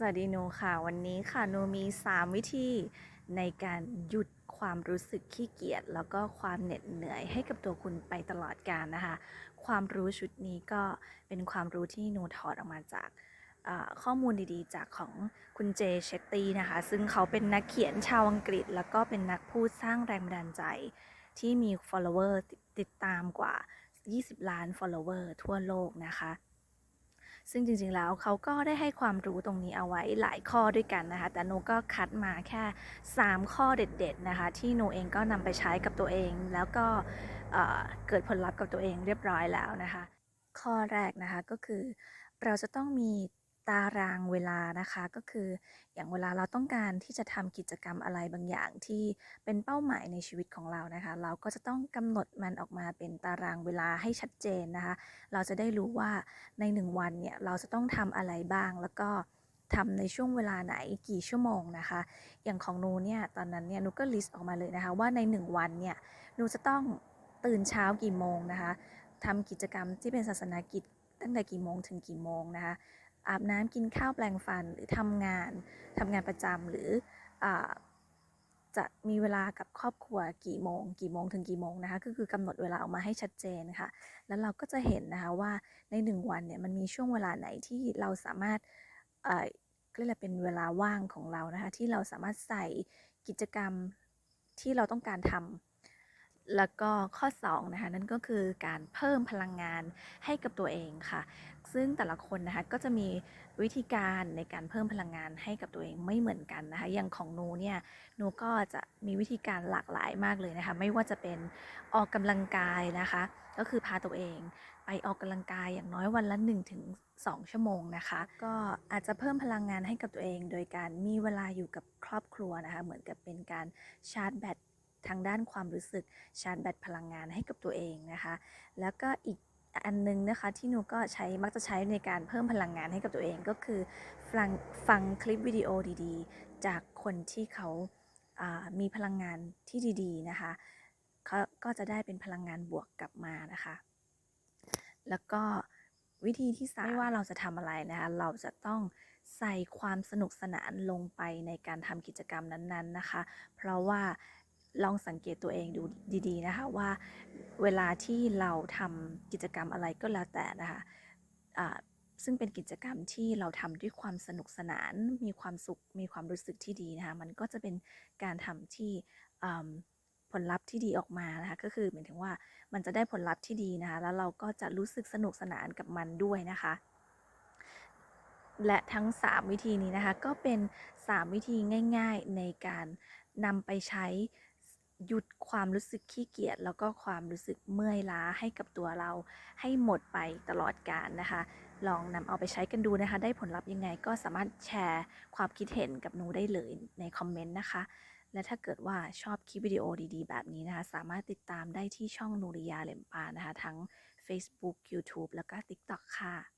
สวัสดีหนูค่ะ วันนี้ค่ะหนูมี 3 วิธีในการหยุดความรู้สึกขี้เกียจแล้วก็ความเหน็ดเหนื่อยให้กับตัวคุณไปตลอดกาลนะคะ ความรู้ชุดนี้ก็เป็นความรู้ที่หนูถอดออกมาจากข้อมูลดีๆ จากของคุณเจเชตตีนะคะ ซึ่งเขาเป็นนักเขียนชาวอังกฤษ แล้วก็เป็นนักพูดสร้างแรงบันดาลใจ ที่มี follower ติดตามกว่า 20 ล้าน follower ทั่วโลกนะคะ ซึ่งจริงๆแล้วเขาก็ได้ให้ความรู้ตรงนี้เอาไว้หลายข้อด้วยกันนะคะ แต่โนก็คัดมาแค่ 3 ข้อเด็ดๆนะคะ ที่โนเองก็นำไปใช้กับตัวเอง แล้วก็เเกิดผลลัพธ์กับตัวเองเรียบร้อยแล้วนะคะ ข้อแรกนะคะก็คือเราจะต้องมี ตารางเวลานะคะก็คืออย่างเวลาเราต้องการที่จะทำกิจกรรมอะไรบางอย่างที่เป็นเป้าหมายในชีวิตของเรานะคะ เราก็จะต้องกำหนดมันออกมาเป็นตารางเวลาให้ชัดเจนนะคะ เราจะได้รู้ว่าในหนึ่งวันเนี่ยเราจะต้องทำอะไรบ้าง แล้วก็ทำในช่วงเวลาไหนกี่ชั่วโมงนะคะ อย่างของหนูเนี่ยตอนนั้นเนี่ยหนูก็ลิสต์ออกมาเลยนะคะว่าในหนึ่งวันเนี่ยหนูจะต้องตื่นเช้ากี่โมงนะคะทำกิจกรรมที่เป็นศาสนากิจตั้งแต่กี่โมงถึงกี่โมงนะคะ อาบน้ำกินข้าวแปลงฟันหรือทำงานทำงานประจำหรืออจะมีเวลากับครอบครัวกี่โมง กี่โมงถึงกี่โมงนะคะก็คือกำหนดเวลาออกมาให้ชัดเจนค่ะ แล้วเราก็จะเห็นนะคะว่าในหนึ่งวันเนี่ยมันมีช่วงเวลาไหนที่เราสามารถเรียกเป็นเวลาว่างของเรานะคะที่เราสามารถใส่กิจกรรมที่เราต้องการทำ แล้วก็ข้อ2นะคะนั่นก็คือการเพิ่มพลังงานให้กับตัวเองค่ะ ซึ่งแต่ละคนนะคะก็จะมีวิธีการในการเพิ่มพลังงานให้กับตัวเองไม่เหมือนกันนะคะอย่างของหนูเนี่ยหนูก็จะมีวิธีการหลากหลายมากเลยนะคะไม่ว่าจะเป็นออกกำลังกายนะคะ ก็คือพาตัวเองไปออกกำลังกายอย่างน้อยวันละ1ถึง2ชั่วโมงนะคะ ก็อาจจะเพิ่มพลังงานให้กับตัวเอง โดยการมีเวลาอยู่กับครอบครัวนะคะเหมือนกับเป็นการชาร์จแบต ทางด้านความรู้สึกชาร์จแบตพลังงานให้กับตัวเองนะคะ แล้วก็อีกอันนึงนะคะที่หนูก็ใช้มักจะใช้ในการเพิ่มพลังงานให้กับตัวเองก็คือฟังฟังคลิปวิดีโอดีๆ จากคนที่เขาามีพลังงานที่ดีๆนะคะเขาก็จะได้เป็นพลังงานบวกกลับมานะคะ แล้วก็วิธีที่สามไม่ว่าเราจะทำอะไรนะคะเราจะต้องใส่ความสนุกสนานลงไปในการทำกิจกรรมนั้นๆนะคะ เพราะว่า ลองสังเกตตัวเองดูดีๆนะคะว่าเวลาที่เราทำกิจกรรมอะไรก็แล้วแต่นะคะอ่าซึ่งเป็นกิจกรรมที่เราทำด้วยความสนุกสนาน มีความสุข มีความรู้สึกที่ดีนะคะ มันก็จะเป็นการทำที่ผลลัพธ์ที่ดีออกมานะคะ ก็คือหมายถึงว่ามันจะได้ผลลัพธ์ที่ดีนะคะ แล้วเราก็จะรู้สึกสนุกสนานกับมันด้วยนะคะ และทั้ง 3 วิธีนี้นะคะ ก็เป็น 3 วิธีง่าย ๆ ในการนำไปใช้ หยุดความรู้สึกขี้เกียจแล้วก็ความรู้สึกเมื่อยล้าให้กับตัวเรา ให้หมดไปตลอดกาลนะคะ ลองนำเอาไปใช้กันดูนะคะ ได้ผลลัพธ์ยังไงก็สามารถแชร์ความคิดเห็นกับหนูได้เลยในคอมเมนต์นะคะ และถ้าเกิดว่าชอบคลิปวิดีโอดีๆ แบบนี้นะคะ สามารถติดตามได้ที่ช่องนูริยาเหลมปานะคะ ทั้ง Facebook YouTube แล้วก็ TikTok ค่ะ